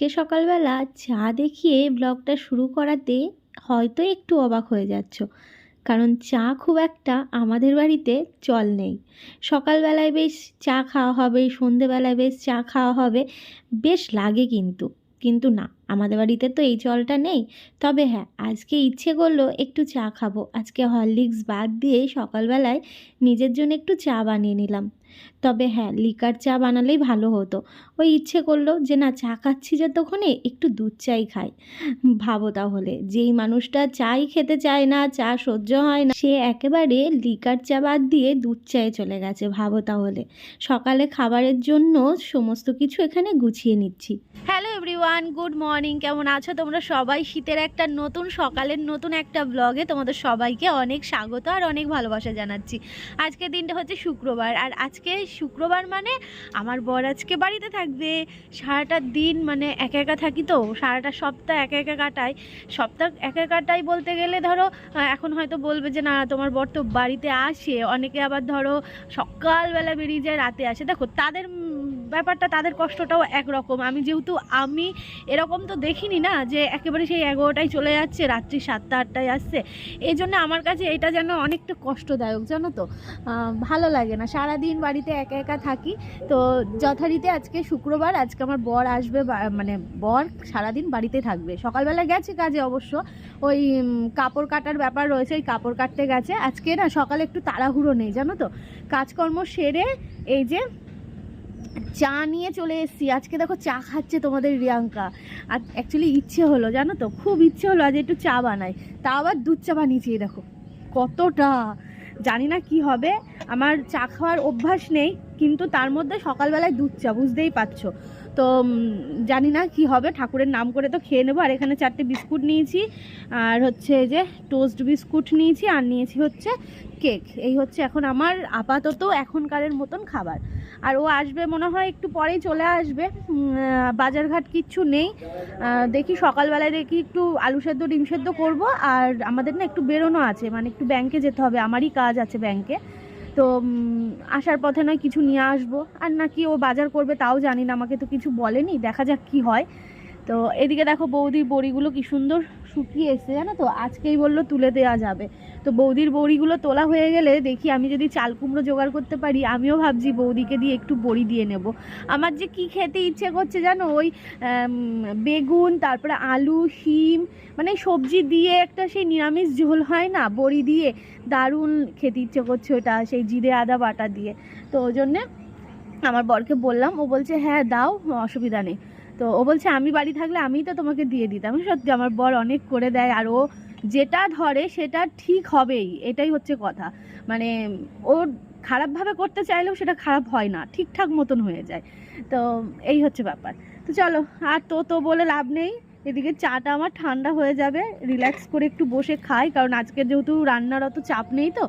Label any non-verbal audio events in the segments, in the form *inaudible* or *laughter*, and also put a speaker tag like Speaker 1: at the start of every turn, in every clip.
Speaker 1: আজকে সকালবেলা চা দেখিয়ে ব্লগটা শুরু করাতে হয়তো একটু অবাক হয়ে যাচ্ছ। কারণ চা খুব একটা আমাদের বাড়িতে চল নেই। সকালবেলায় বেশ চা খাওয়া হবে, সন্ধেবেলায় বেশ চা খাওয়া হবে, বেশ লাগে কিন্তু। কিন্তু না আমাদের বাড়িতে তো এই জলটা নেই। তবে হ্যাঁ আজকে ইচ্ছে করল একটু চা খাব। আজকে হরলিক্স বাদ দিয়ে সকালবেলায় নিজের জন্য একটু চা বানিয়ে নিলাম। তবে হ্যাঁ লিকার চা বানালেই ভালো হতো। ওই ইচ্ছে করল যে, না, চা খাচ্ছি যতক্ষণে একটু দুধ চাই খাই। ভাবো তাহলে, যেই মানুষটা চাই খেতে চায় না, চা সহ্য হয় না, সে একেবারে লিকার চা বাদ দিয়ে দুধ চায়ে চলে গেছে। ভাবো তাহলে, সকালে খাবারের জন্য সমস্ত কিছু এখানে গুছিয়ে নিচ্ছি। হ্যালো এভরিওয়ান গুড মর্নিং কেমন আছো? তোমরা সবাই শীতের একটা নতুন সকালের নতুন একটা ব্লগে তোমাদের সবাইকে অনেক স্বাগত আর অনেক ভালোবাসা জানাচ্ছি। আজকের দিনটা হচ্ছে শুক্রবার আর আজকে শুক্রবার মানে আমার বর আজকে বাড়িতে থাকবে। সারাটা দিন মানে একা একা থাকি তো, সারাটা সপ্তাহ একা একা কাটাই। সপ্তাহ একা কাটাই বলতে গেলে ধরো এখন হয়তো বলবে যে না, তোমার বর তো বাড়িতে আসে। অনেকে আবার ধরো সকালবেলা বেরিয়ে যায়, রাতে আসে। দেখো, তাদের ব্যাপারটা তাদের কষ্টটাও একরকম। আমি যেহেতু, আমি এরকম তো দেখিনি না যে একেবারে সেই এগারোটায় চলে যাচ্ছে, রাত্রি সাতটা, আটটায় আসছে। এই জন্য আমার কাছে এটা যেন অনেকটা কষ্টদায়ক, জানো তো? ভালো লাগে না। সারাদিন বাড়িতে একা একা থাকি, তো যথারীতি আজকে শুক্রবার, আজকে আমার বর আসবে মানে বর সারাদিন বাড়িতে থাকবে। সকালবেলা গেছে কাজে অবশ্য, ওই কাপড় কাটার ব্যাপার রয়েছে, ওই কাপড় কাটতে গেছে। আজকে না সকালে একটু তাড়াহুড়ো নেই, জানো তো? কাজকর্ম সেরে এই যে চা নিয়ে চলে এসেছি। আজকে দেখো চা খাচ্ছে তোমাদের রিয়াঙ্কা। আর অ্যাকচুয়ালি ইচ্ছে হলো, জানো তো? খুব ইচ্ছে হলো আজ একটু চা বানাই। তা আবার দুধ চা বানিয়েছি দেখো। কতটা! জানি না কি হবে। আমার চা খাওয়ার অভ্যাস নেই, কিন্তু তার মধ্যে সকালবেলায় দুধ চা, বুঝতেই পারছ? তো জানি না কি হবে। ঠাকুরের নাম করে তো খেয়ে নেব। আর এখানে চারটে বিস্কুট নিয়েছি। আর হচ্ছে এই যে টোস্ট বিস্কুট নিয়েছি। আর নিয়েছি হচ্ছে কেক। এই হচ্ছে এখন আমার আপাতত এখনকারের মতন খাবার। আর ও আসবে মনে হয় একটু পরেই চলে আসবে। বাজারঘাট কিচ্ছু নেই। দেখি সকালবেলায় দেখি একটু আলু সেদ্ধ, ডিম সেদ্ধ করব। আর আমাদের না একটু বেরোনো আছে মানে একটু ব্যাংকে যেতে হবে। আমারই কাজ আছে ব্যাংকে তো আসার পথে নয় কিছু নিয়ে আসব। আর নাকি ও বাজার করবে তাও জানি না, আমাকে তো কিছু বলেনি। দেখা যাক কি হয়। তো, এদিকে দেখো বৌদির বড়িগুলো কি সুন্দর। শুকিয়ে এসছে জানো তো? আজকেই বলল তুলে দেওয়া যাবে। তো বৌদির বড়িগুলো তোলা হয়ে গেলে দেখি আমি যদি চাল কুমড়ো জোগাড় করতে পারি, আমিও ভাবছি বৌদিকে দিয়ে একটু বড়ি দিয়ে নেব। আমার যে কি খেতে ইচ্ছে করছে জানো? ওই বেগুন, তারপরে আলু, শিম মানে সবজি দিয়ে একটা সেই নিরামিষ ঝোল হয় না? বড়ি দিয়ে দারুণ খেতে ইচ্ছে করছে ওটা, সেই জিরে আদা বাটা দিয়ে। তো ওই জন্যে আমার বরকে বললাম, ও বলছে হ্যাঁ দাও, অসুবিধা নেই। তো ও বলছে, আমি বাড়ি থাকলে আমি তো তোমাকে দিয়ে দিতাম। সত্যি আমার বর অনেক করে দেয় আর ও যেটা ধরে সেটা ঠিক হবেই, এটাই হচ্ছে কথা। মানে ও খারাপভাবে করতে চাইলেও সেটা খারাপ হয় না, ঠিকঠাক মতন হয়ে যায়। তো এই হচ্ছে ব্যাপার। তো চলো, আর তো তো বলে লাভ নেই। এদিকে চাটা আমার ঠান্ডা হয়ে যাবে রিল্যাক্স করে একটু বসে খাই, কারণ আজকে যেহেতু রান্নার অত চাপ নেই তো,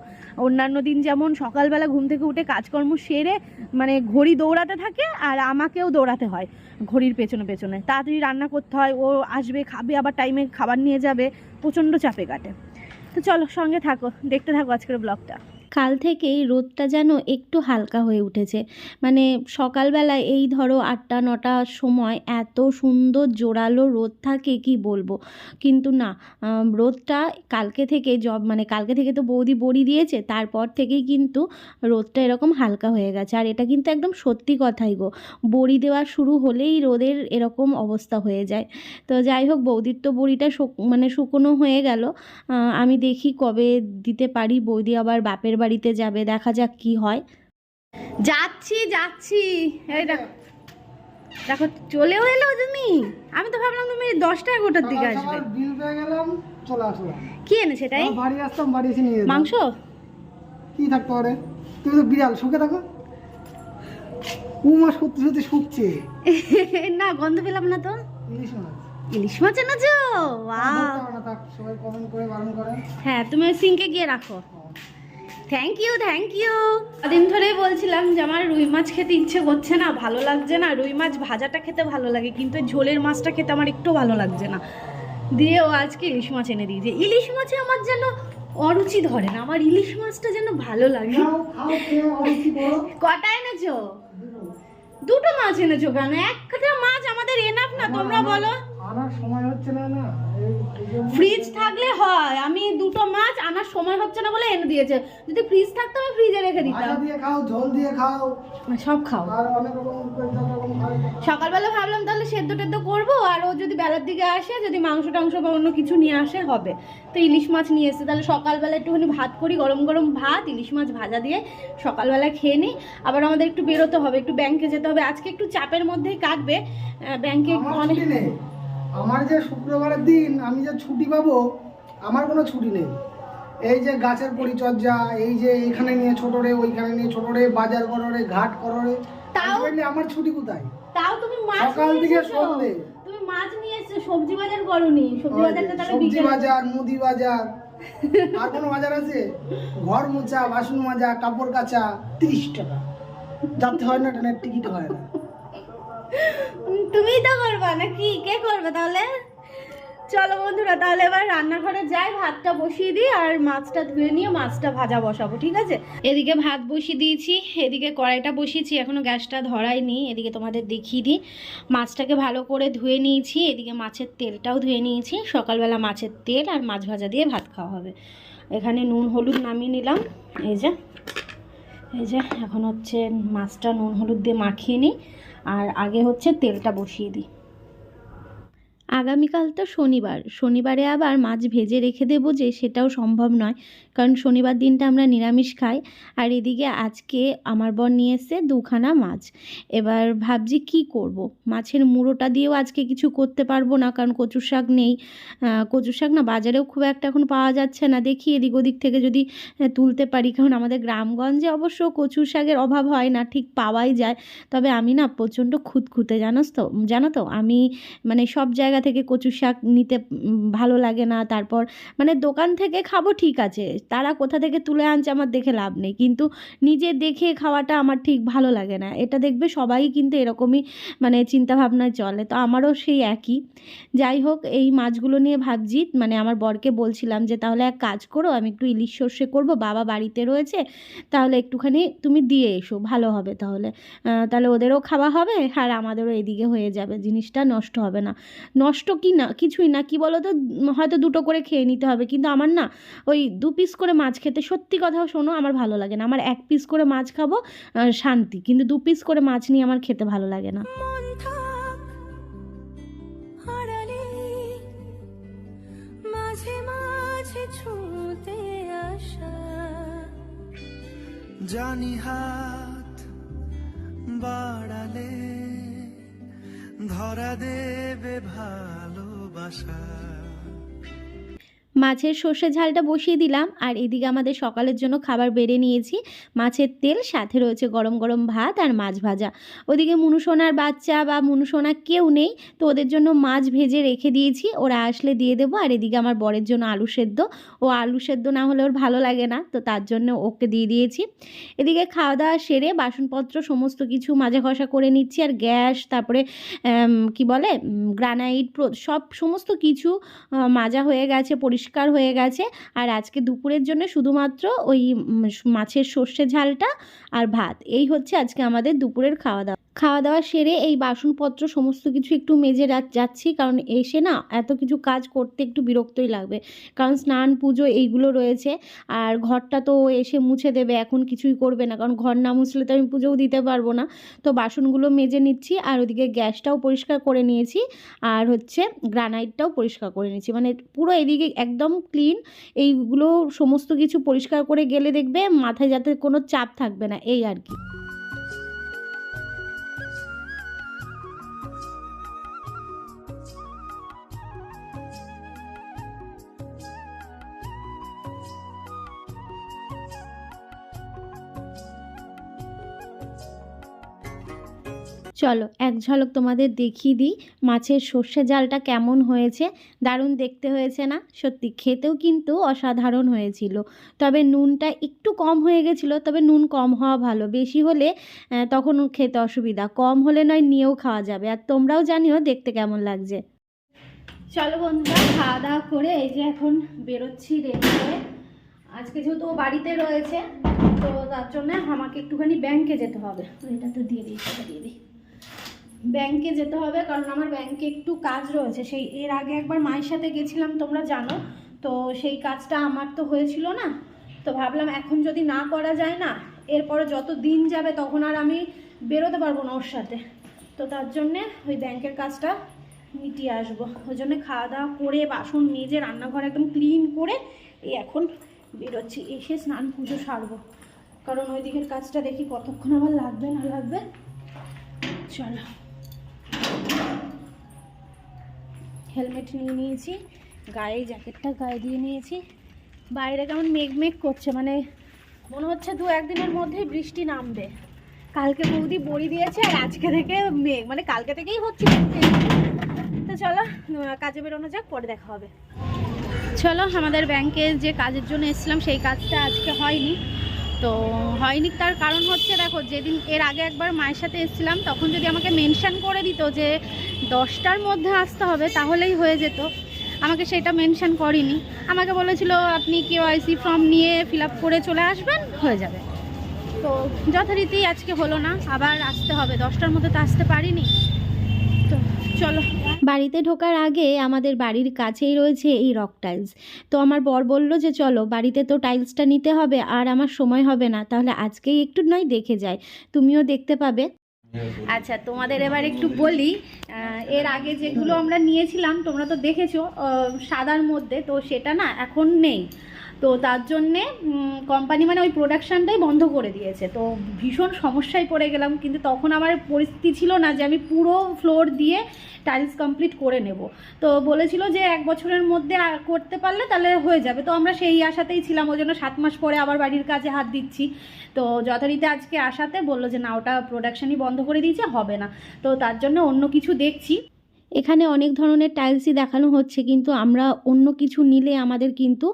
Speaker 1: অন্যান্য দিন যেমন সকালবেলা ঘুম থেকে উঠে কাজকর্ম সেরে মানে ঘড়ি দৌড়াতে থাকে আর আমাকেও দৌড়াতে হয়, ঘড়ির পেছনে পেছনে। তাড়াতাড়ি রান্না করতে হয়, ও আসবে, খাবে, আবার টাইমে খাবার নিয়ে যাবে, প্রচণ্ড চাপে কাটে। তো চলো সঙ্গে থাকো, দেখতে থাকো আজকের ব্লগটা কাল থেকেই রোদটা যেন একটু হালকা হয়ে উঠেছে। মানে সকালবেলায় এই ধরো আটটা, নটার সময় এত সুন্দর জোরালো রোদ থাকে, কি বলব? কিন্তু না রোদটা কালকে থেকে জব মানে কালকে থেকে তো বৌদি বড়ি দিয়েছে, তারপর থেকেই কিন্তু রোদটা এরকম হালকা হয়ে গেছে। আর এটা কিন্তু একদম সত্যি কথাই গো। বড়ি দেওয়া শুরু হলেই রোদের এরকম অবস্থা হয়ে যায়। তো যাই হোক, বৌদির তো বড়িটা মানে শুকনো হয়ে গেল। আমি দেখি কবে দিতে পারি। বৌদি আবার বাপের বাড়িতে যাবে দেখা যাক কি হয়। যাচ্ছি যাচ্ছি। এই দেখো। দেখো চলেও এলো তুমি। আমি তো ভাবলাম তুমি দশটা এগারোটার দিকে আসবে।
Speaker 2: বিল পেয়ে গেলাম চলে আসলাম।
Speaker 1: কি এনে সেটাই
Speaker 2: বাড়ি আসতাম বাড়ি এসে নিয়ে
Speaker 1: মাংস?
Speaker 2: কি থাকতে পারে তুমি তো বিড়াল শুকে থাকো। উ মাস সত্যি সত্যি শুকছে। *laughs*
Speaker 1: না গন্ধ পেলাম না তো।
Speaker 2: ইলিশ মাছ।
Speaker 1: ইলিশ মাছ এনেছো? ওয়াও। হ্যাঁ তুমি ওই সিঙ্কে গিয়ে রাখো। থ্যাংক ইউ থ্যাংক ইউ দিন ধরেই বলছিলাম যে আমার রুই মাছ খেতে ইচ্ছে করছে না ভালো লাগছে না। রুই মাছ ভাজাটা খেতে ভালো লাগে কিন্তু ঝোলের মাছটা খেতে আমার একটু ভালো লাগছে না। দিয়ে ও আজকে ইলিশ মাছ এনে দিয়েছে। ইলিশ মাছে আমার যেন অরুচি ধরে না আমার ইলিশ মাছটা যেন ভালো লাগে। কটা এনেছো? দুটো মাছ এনেছো কেন? একটা মাছ আমাদের এনাফ না তোমরা বলো।
Speaker 2: আনার সময় হচ্ছে না না। এই এই জন্য
Speaker 1: ফ্রিজ থাকলে হয়। আমি দুটো মাছ আনার সময় হচ্ছে না বলে এনে দিয়েছে। যদি ফ্রিজ থাকতো আমি ফ্রিজে রেখে দিতাম।
Speaker 2: দিয়ে খাও ঝোল দিয়ে খাও।
Speaker 1: সব খাও।
Speaker 2: আর অনেক রকম
Speaker 1: সকালবেলা ভাবলাম তাহলে সেদ্ধ টেদ্ধ করব আর ও যদি বেলার দিকে আসে যদি মাংস টাংস বা অন্য কিছু নিয়ে আসে হবে। তো ইলিশ মাছ নিয়ে এসে তাহলে সকালবেলা একটুখানি ভাত করি গরম গরম ভাত ইলিশ মাছ ভাজা দিয়ে সকালবেলা খেয়ে নিই। আবার আমাদের একটু বেরোতে হবে একটু ব্যাংকে যেতে হবে। আজকে একটু চাপের মধ্যেই কাটবে। ব্যাংকে অনেক
Speaker 2: আমার যে শুক্রবারের দিন আমি যে ছুটি পাবো আমার কোনো ছুটি নেই। এই যে গাছের পরিচর্যা এই যে এইখানে নিয়ে ছোট রে ওইখানে নিয়ে ছোট রে বাজার করো রে ঘাট করো রে আমার ছুটি কোথায়?
Speaker 1: তাও তুমি মাছ
Speaker 2: সকাল থেকে। সন্ধে।
Speaker 1: তুমি মাছ নিয়ে এসেছ? সবজি বাজার করনি? সবজি বাজারটা তাহলে
Speaker 2: সবজি বাজার মুদি বাজার। *laughs* আর কোনো বাজার আছে? ঘর মোছা বাসন মাজা কাপড় কাচা তিরিশ টাকা। যাতে হয় না ট্রেনের টিকিট হয় না।
Speaker 1: তুমিই তো করবা, নাকি? কে করবে তাহলে? চলো বন্ধুরা, তাহলে এবার রান্নাঘরে যাই, ভাতটা বসিয়ে দিই আর মাছটা ধুয়ে নিয়ে মাছটা ভাজা বসাবো, ঠিক আছে? এদিকে ভাত বসিয়ে দিয়েছি, এদিকে কড়াইটা বসিয়েছি, এখনও গ্যাসটা ধরাইনি এদিকে তোমাদের দেখিয়ে দিই। মাছটাকে ভালো করে ধুয়ে নিয়েছি, এদিকে মাছের তেলটাও ধুয়ে নিয়েছি, সকালবেলা মাছের তেল আর মাছ ভাজা দিয়ে ভাত খাওয়া হবে। এখানে নুন, হলুদ নামিয়ে নিলাম, এই যে এই যে, এখন হচ্ছে মাছটা নুন, হলুদ দিয়ে মাখিয়ে নিই। আর আগে হচ্ছে তেলটা বসিয়ে দিই। আগামীকাল তো শনিবার। শনিবারে আবার মাছ ভেজে রেখে দেবো যে সেটাও সম্ভব নয়, কারণ শনিবার দিনটা আমরা নিরামিষ খাই। আর এদিকে আজকে আমার বর নিয়ে এসছে দুখানা মাছ। এবার ভাবছি কি করব। মাছের মুড়োটা দিয়েও আজকে কিছু করতে পারব না, কারণ কচুর শাক নেই। কচুর শাক না বাজারেও খুব একটা এখন পাওয়া যাচ্ছে না। দেখি এদিক ওদিক থেকে যদি তুলতে পারি, কারণ আমাদের গ্রামগঞ্জে অবশ্য কচুর শাকের অভাব হয় না, ঠিক পাওয়াই যায়। তবে আমি না প্রচণ্ড খুঁতখুঁতে, জানোস তো? জানো তো? আমি মানে সব জায়গা থেকে কচু শাক নিতে ভালো লাগে না, তারপর মানে দোকান থেকে খাব ঠিক আছে, তারা কোথা থেকে তুলে আনছে আমার দেখে লাভ নেই, কিন্তু নিজে দেখে খাওয়াটা আমার ঠিক ভালো লাগে না, এটা দেখবে সবাই কিন্তু এরকমই মানে চিন্তাভাবনায় চলে, তো আমারও সেই একই, যাই হোক এই মাছগুলো নিয়ে ভাবছি মানে আমার বরকে বলছিলাম যে তাহলে এক কাজ করো, আমি একটু ইলিশ সর্ষে করব, বাবা বাড়িতে রয়েছে, তাহলে একটুখানি তুমি দিয়ে এসো, ভালো হবে তাহলে তাহলে ওদেরও খাওয়া হবে, আর আমাদেরও এদিকে হয়ে যাবে, জিনিসটা নষ্ট হবে না নষ্ট কি না, কিছুই না, কি বলো তো হয়তো দুটো করে খেয়ে নিতে হবে, কিন্তু আমার না ওই দু পিস করে মাছ খেতে, সত্যি কথাও শোনো, আমার ভালো লাগে না। আমার এক পিস করে মাছ খাব শান্তি, কিন্তু দু পিস করে মাছ নিয়ে আমার খেতে ভালো লাগে না।
Speaker 3: জানি হাত বাড়ালে ধরা দেবে ভালোবাসা।
Speaker 1: মাছের সর্ষে ঝালটা বসিয়ে দিলাম আর এদিকে আমাদের সকালের জন্য খাবার বেড়ে নিয়েছি। মাছের তেল, সাথে রয়েছে গরম গরম ভাত আর মাছ ভাজা। ওদিকে মুনুসোনার বাচ্চা বা মুনুসোনা কেউ নেই, তো ওদের জন্য মাছ ভেজে রেখে দিয়েছি। ওরা আসলে দিয়ে দেবো আর এদিকে আমার বরের জন্য আলু সেদ্ধ। ও আলু সেদ্ধ না হলে ওর ভালো লাগে না, তো তার জন্য ওকে দিয়ে দিয়েছি। এদিকে খাওয়া দাওয়া সেরে বাসনপত্র সমস্ত কিছু মাজা ঘষা করে নিচ্ছি আর গ্যাস, তারপরে কি বলে গ্রানাইট সব সমস্ত কিছু মাজা হয়ে গেছে পরিষ্কার হয়ে গেছে। আর আজকে দুপুরের জন্য শুধুমাত্র ওই মাছের সর্ষে ঝালটা আর ভাত। এই হচ্ছে আজকে আমাদের দুপুরের খাওয়া দাওয়া। খাওয়া দাওয়া সেরে এই বাসনপত্র, সমস্ত কিছু একটু মেজে যাচ্ছি। কারণ এসে না এত কিছু কাজ করতে একটু বিরক্তই লাগবে। কারণ স্নান, পুজো এইগুলো রয়েছে। আর ঘরটা তো এসে মুছে দেবে, এখন কিছুই করবে না। কারণ ঘর না মুছলে তো আমি পুজোও দিতে পারব না। তো বাসনগুলো মেজে নিচ্ছি আর ওদিকে গ্যাসটাও পরিষ্কার করে নিয়েছি। আর হচ্ছে গ্রানাইটটাও পরিষ্কার করে নিয়েছি। মানে পুরো এদিকে একদম ক্লিন। এইগুলো সমস্ত কিছু পরিষ্কার করে গেলে দেখবে মাথায় যাতে কোনো চাপ থাকবে না। এই আর কি। চলো এক ঝলক তোমাদের দেখিয়ে দিই মাছের সর্ষে জালটা কেমন হয়েছে। দারুণ দেখতে হয়েছে না? সত্যি, খেতেও কিন্তু অসাধারণ হয়েছিল। তবে নুনটা একটু কম হয়ে গেছিল, তবে নুন কম হওয়া ভালো। বেশি হলে তখন খেতে অসুবিধা। কম হলে নয়, নিয়েও খাওয়া যাবে। আর তোমরাও জানিও দেখতে কেমন লাগছে। চলো বন্ধুরা, খাওয়া দাওয়া করে এই যে এখন বেরোচ্ছি হয়ে আজকে যেহেতু ও বাড়িতে রয়েছে, তো তার জন্য আমাকে একটুখানি ব্যাংকে যেতে হবে। এটা তো দিয়ে দিই দিয়ে দিই। ব্যাংকে যেতে হবে, কারণ আমার ব্যাংকে একটু কাজ রয়েছে। সেই, এর আগে একবার মায়ের সাথে গেছিলাম, তোমরা জানো। তো সেই কাজটা আমার তো হয়েছিল না। তো ভাবলাম এখন যদি না করা যায় না, এরপরে যত দিন যাবে তখন আর আমি বেরোতে পারব না ওর সাথে। তো তার জন্যে ওই ব্যাংকের কাজটা মিটিয়ে আসব। ওই জন্য খাওয়া দাওয়া করে, বাসন মেজে, রান্নাঘর একদম ক্লিন করে এই এখন বেরোচ্ছি। এসে স্নান পুজো সারবো। কারণ ওই দিকের কাজটা দেখি কতক্ষণ আবার লাগবে, না লাগবে? চলো। হেলমেট নিয়ে নিয়েছি, গায়ে জ্যাকেটটা গায়ে দিয়ে নিয়েছি। বাইরে কেমন মেঘ মেঘ করছে মানে মনে হচ্ছে দু একদিনের মধ্যেই বৃষ্টি নামবে। কালকে বৌদি বড়ি দিয়েছে আর আজকে থেকে মেঘ মানে কালকে থেকেই হচ্ছে তো চলো কাজে বেরোনো যাক, পরে দেখা হবে। চলো, আমাদের ব্যাংকে যে কাজের জন্য এসেছিলাম, সেই কাজটা আজকে হয়নি। তো হয়নি, তার কারণ হচ্ছে দেখো, যেদিন এর আগে একবার মায়ের সাথে এসেছিলাম, তখন যদি আমাকে মেনশন করে দিত যে দশটার মধ্যে আসতে হবে, তাহলেই হয়ে যেত। আমাকে সেটা মেনশন করেনি। আমাকে বলেছিল, আপনি কেওআইসি ফর্ম নিয়ে ফিল করে চলে আসবেন, হয়ে যাবে। তো যথারীতি আজকে হলো না, আবার আসতে হবে। দশটার মধ্যে তো আসতে পারিনি। চলো। বাড়িতে ঢোকার আগে আমাদের বাড়ির কাছেই রয়েছে এই রক টাইলস তো আমার বর বলল যে চলো বাড়িতে তো টাইলসটা নিতে হবে আর আমার সময় হবে না তাহলে আজকেই একটু নয় দেখে যাই। তুমিও দেখতে পাবে। আচ্ছা তোমাদের এবার একটু বলি এর আগে যেগুলো আমরা নিয়েছিলাম তোমরা তো দেখেছ সাদার মধ্যে তো সেটা না এখন নেই। তো তার জন্যে কোম্পানি মানে ওই প্রোডাকশানটাই বন্ধ করে দিয়েছে। তো ভীষণ সমস্যায় পড়ে গেলাম, কিন্তু তখন আমার পরিস্থিতি ছিল না যে আমি পুরো ফ্লোর দিয়ে টাইলস কমপ্লিট করে নেব। তো বলেছিল যে এক বছরের মধ্যে করতে পারলে তাহলে হয়ে যাবে। তো আমরা সেই আশাতেই ছিলাম ওই জন্য সাত মাস পরে আবার বাড়ির কাজে হাত দিচ্ছি। তো যথারীতি আজকে আসাতে বলল যে, না, ওটা প্রোডাকশানই বন্ধ করে দিয়েছে, হবে না। তো তার জন্য অন্য কিছু দেখছি। এখানে অনেক ধরনের টাইলসই দেখানো হচ্ছে, কিন্তু আমরা অন্য কিছু নিলে আমাদের কিন্তু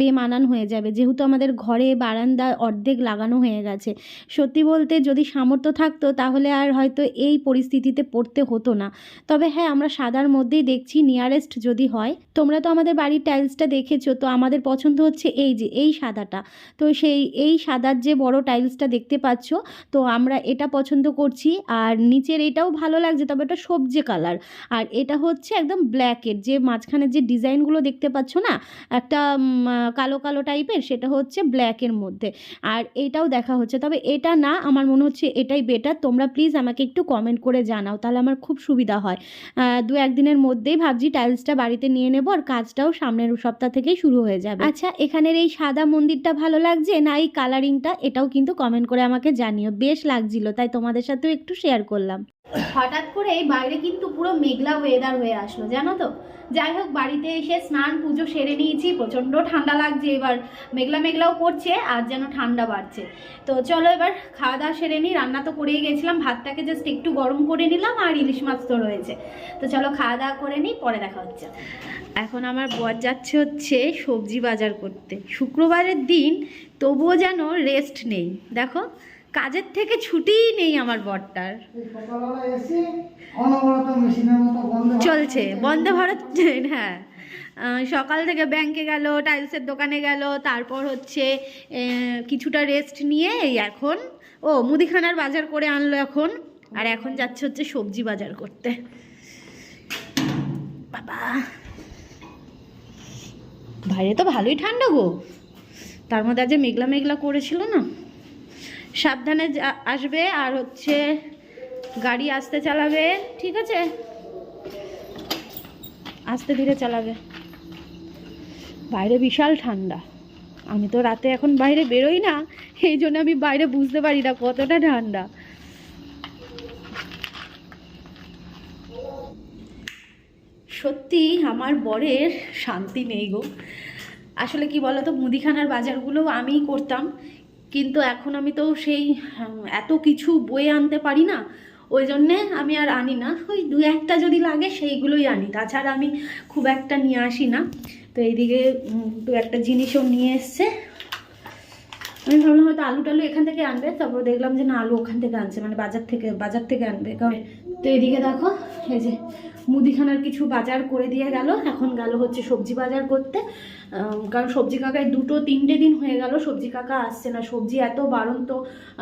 Speaker 1: বেমানান হয়ে যাবে। যেহেতু আমাদের ঘরে বারান্দা অর্ধেক লাগানো হয়ে গেছে। সত্যি বলতে যদি সামর্থ্য থাকতো, তাহলে আর হয়তো এই পরিস্থিতিতে পড়তে হতো না। তবে হ্যাঁ আমরা সাদার মধ্যেই দেখছি নিয়ারেস্ট যদি হয়। তোমরা তো আমাদের বাড়ির টাইলসটা দেখেছ, তো আমাদের পছন্দ হচ্ছে এই যে, এই সাদাটা। তো সেই, এই সাদার যে বড় টাইলসটা দেখতে পাচ্ছ, তো আমরা এটা পছন্দ করছি। আর নিচের এটাও ভালো লাগছে, তবে এটা সবজি কালার আর এটা হচ্ছে একদম ব্ল্যাকের যে মাঝখানে যে ডিজাইনগুলো দেখতে পাচ্ছ না, একটা কালো কালো টাইপের, সেটা হচ্ছে ব্ল্যাকের মধ্যে। আর এটাও দেখা হচ্ছে। তবে এটা না, আমার মনে হচ্ছে এটাই বেটার তোমরা প্লিজ আমাকে একটু কমেন্ট করে জানাও, তাহলে আমার খুব সুবিধা হয়। দু একদিনের মধ্যেই ভাবছি টাইলসটা বাড়িতে নিয়ে নেব আর কাজটাও সামনের সপ্তাহ থেকেই শুরু হয়ে যাবে। আচ্ছা এখানের এই সাদা মন্দিরটা ভালো লাগছে না এই কালারিংটা এটাও কিন্তু কমেন্ট করে আমাকে জানিও। বেশ লাগছিল, তাই তোমাদের সাথেও একটু শেয়ার করলাম। হঠাৎ করে এই বাইরে কিন্তু পুরো মেঘলা ওয়েদার হয়ে আসলো, জানো তো? যাই হোক, বাড়িতে এসে স্নান, পুজো সেরে নিয়েছি, প্রচণ্ড ঠান্ডা লাগছে এবার। মেঘলা মেঘলাও করছে, আর যেন ঠান্ডা বাড়ছে। তো চলো এবার খাওয়া দাওয়া সেরে নিই, রান্না তো করেই গেছিলাম, ভাতটাকে জাস্ট একটু গরম করে নিলাম, আর ইলিশ মাছ তো রয়েছে। তো চলো খাওয়া দাওয়া করে নিই, পরে দেখা হচ্ছে। এখন আমার বর যাচ্ছে হচ্ছে সবজি বাজার করতে। শুক্রবারের দিন তবুও যেন রেস্ট নেই, দেখো? কাজের থেকে ছুটিই নেই আমার বরটার।
Speaker 2: বন্ধ
Speaker 1: চলছে বন্দে ভারত হ্যাঁ। সকাল থেকে ব্যাংকে গেল টাইলসের দোকানে গেল তারপর হচ্ছে কিছুটা রেস্ট নিয়ে এই এখন ও মুদিখানার বাজার করে আনলো এখন আর এখন যাচ্ছে হচ্ছে সবজি বাজার করতে। বাবা। বাইরে তো ভালোই ঠান্ডা গো। তার মধ্যে আজ মেঘলা মেঘলা করেছিল না? সাবধানে আসবে আর হচ্ছে গাড়ি আসতে চালাবে, ঠিক আছে? আস্তে ধীরে চালাবে। বাইরে বিশাল ঠান্ডা। আমি তো রাতে এখন বাইরে বেরোই না, এই জন্য আমি বাইরে বুঝতে পারি না কতটা ঠান্ডা। সত্যি আমার বরের শান্তি নেই গো। আসলে কি বলতো, মুদিখানার বাজারগুলো আমিই করতাম। কিন্তু এখন আমি তো সেই এত কিছু বয়ে আনতে পারি না। ওই জন্যে আমি আর আনি না। ওই দু একটা যদি লাগে সেইগুলোই আনি। তাছাড়া আমি খুব একটা নিয়ে আসি না। তো এইদিকে দু একটা জিনিসও নিয়ে এসছে। আমি ভাবলাম হয়তো আলু টালু এখান থেকে আনবে। তারপর দেখলাম যে না, আলু ওখান থেকে আনছে মানে বাজার থেকে বাজার থেকে আনবে। কারণ তো এদিকে দেখো, এই যে মুদিখানার কিছু বাজার করে দিয়ে গেল। এখন গেল হচ্ছে সবজি বাজার করতে। কারণ সবজি কাকায় দুটো তিনটে দিন হয়ে গেল। সবজি কাকা আসছে না। সবজি এত বারণ তো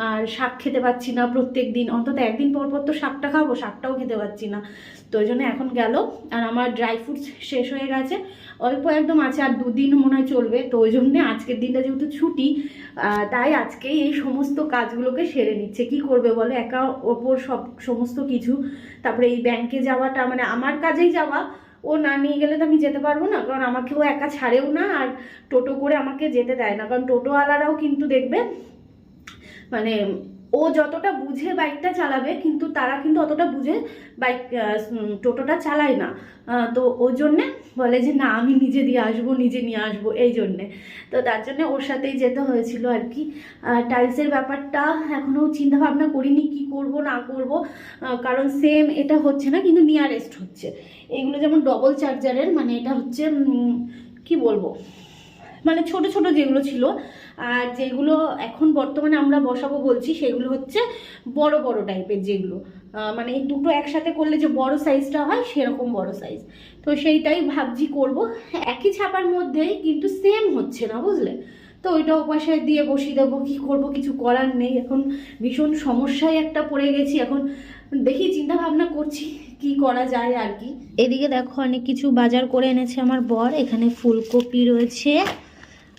Speaker 1: আর শাক খেতে পাচ্ছি না প্রত্যেক দিন। অন্তত একদিন পর পর তো শাকটা খাব, শাকটাও খেতে পাচ্ছি না। তো ওই জন্য এখন গেল। আর আমার ড্রাই ফ্রুটস শেষ হয়ে গেছে। অল্প একদম আছে আর দুদিন মনে হয় চলবে, তো ওই জন্যে আজকের দিনটা যেহেতু ছুটি তাই আজকেই এই সমস্ত কাজগুলোকে সেরে নিচ্ছে। কি করবে বলো? একা ওপর সব সমস্ত কিছু, তারপরে এই ব্যাংকে যাওয়াটা মানে আমার কাজেই যাওয়া, ও না নিয়ে গেলে তো আমি যেতে পারব না, কারণ আমাকে ও একা ছাড়েও না আর টোটো করে আমাকে যেতে দেয় না, কারণ টোটোওয়ালারাও কিন্তু দেখবে মানে ও যতটা বুঝে বাইকটা চালাবে, কিন্তু তারা কিন্তু অতটা বুঝে বাইক টোটোটা চালায় না। তো ওর জন্যে বলে যে, না, আমি নিজে দিয়ে আসব, নিজে নিয়ে আসব। এই জন্যে। তো তার জন্যে ওর সাথেই যেতে হয়েছিল আর কি। টাইলসের ব্যাপারটা এখনও চিন্তা ভাবনা করিনি, কি করব, না করব। কারণ সেম এটা হচ্ছে না, কিন্তু নিয়ারেস্ট হচ্ছে। এগুলো যেমন ডবল চার্জারের মানে এটা হচ্ছে কি বলব? মানে ছোট ছোট যেগুলো ছিল, আর যেগুলো এখন বর্তমানে আমরা বসাবো বলছি, সেগুলো হচ্ছে বড় বড় টাইপের যেগুলো। মানে এই দুটো একসাথে করলে যে বড় সাইজটা হয়, সেরকম বড় সাইজ তো সেইটাই ভাবছি করব। একই ছাপার মধ্যেই কিন্তু সেম হচ্ছে না, বুঝলে? তো ওইটা ওপাশে দিয়ে বসিয়ে দেবো, কী করব, কিছু করার নেই। এখন ভীষণ সমস্যায় একটা পড়ে গেছি, এখন দেখি চিন্তা ভাবনা করছি কি করা যায় আর কি। এদিকে দেখো, অনেক কিছু বাজার করে এনেছে আমার বর। এখানে ফুলকপি রয়েছে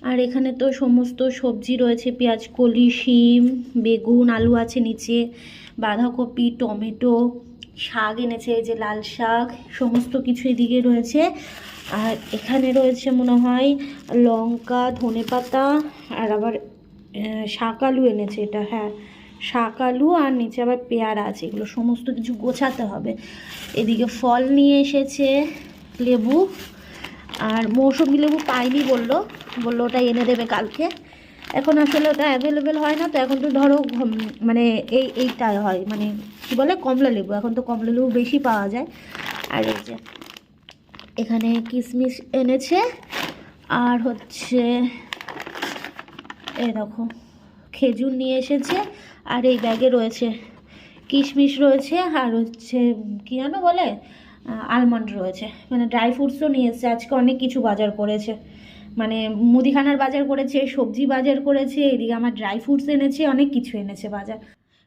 Speaker 1: আর এখানে তো সমস্ত সবজি রয়েছে, পেঁয়াজ, কলি, শিম, বেগুন, আলু আছে নিচে, বাঁধাকপি, টমেটো, শাক এনেছে, এই যে লাল শাক, সমস্ত কিছু এদিকে রয়েছে। আর এখানে রয়েছে মনে হয় লঙ্কা ধনেপাতা আর আবার শাক আলু এনেছে এটা হ্যাঁ। শাক আলু আর নিচে আবার পেয়ারা আছে, এগুলো সমস্ত কিছু গোছাতে হবে। এদিকে ফল নিয়ে এসেছে লেবু, আর মৌসুমি লেবু পাইনি বলল। বলল ওটা এনে দেবে কালকে। এখন আসলে ওটা অ্যাভেলেবেল হয় না, তো এখন তো ধরো মানে এই, এইটা হয় মানে কী বলে, কমলা লেবু। এখন তো কমলা লেবু বেশি পাওয়া যায়। আর এই যে, এখানে কিশমিশ এনেছে। আর হচ্ছে, এই দেখো, খেজুর নিয়ে এসেছে। আর এই ব্যাগে রয়েছে কিশমিশ রয়েছে, আর হচ্ছে, কী জানো বলে আলমন্ড রয়েছে। মানে ড্রাই ফ্রুটসও নিয়ে এসেছে। আজকে অনেক কিছু বাজার করেছে। মানে মুদিখানার বাজার করেছে, সবজি বাজার করেছে, এদিকে আমার ড্রাই ফ্রুটস এনেছে, অনেক কিছু এনেছে বাজার।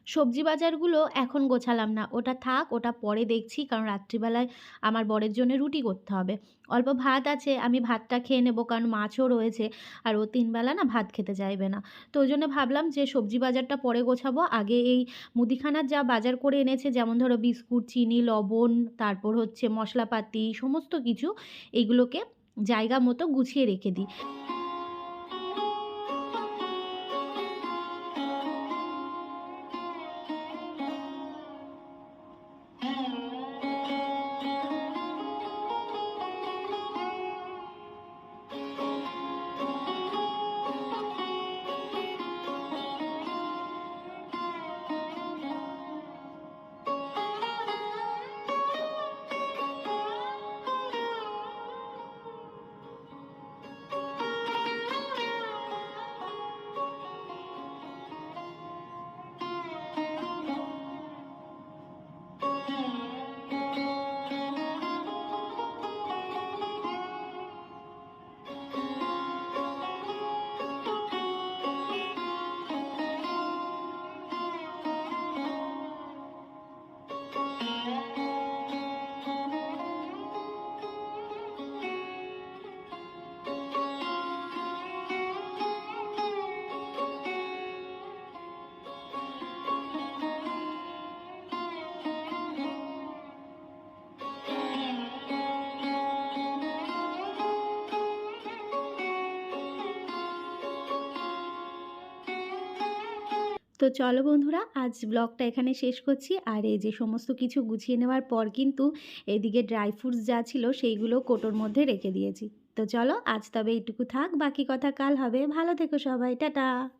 Speaker 1: সবজি বাজারগুলো এখন গোছালাম না, ওটা থাক, ওটা পরে দেখছি, কারণ রাত্রিবেলায় আমার বরের জন্য রুটি করতে হবে। অল্প ভাত আছে, আমি ভাতটা খেয়ে নেব, কারণ মাছও রয়েছে, আর ও তিনবেলা না ভাত খেতে চাইবে না। তো ওই জন্য ভাবলাম যে সবজি বাজারটা পরে গোছাবো, আগে এই মুদিখানার যা বাজার করে এনেছে, যেমন ধরো বিস্কুট, চিনি, লবণ, তারপর হচ্ছে মশলাপাতি, সমস্ত কিছু এইগুলোকে জায়গা মতো গুছিয়ে রেখে দিই। চলো বন্ধুরা, আজ ব্লগটা এখানে শেষ করছি। আর এই যে সমস্ত কিছু গুছিয়ে নেওয়ার পর কিন্তু এদিকে ড্রাই ফ্রুটস যা ছিল সেইগুলো কোটোর মধ্যে রেখে দিয়েছি। তো চলো, আজ তবে এইটুকু থাক, বাকি কথা কাল হবে। ভালো থেকো সবাই, টাটা!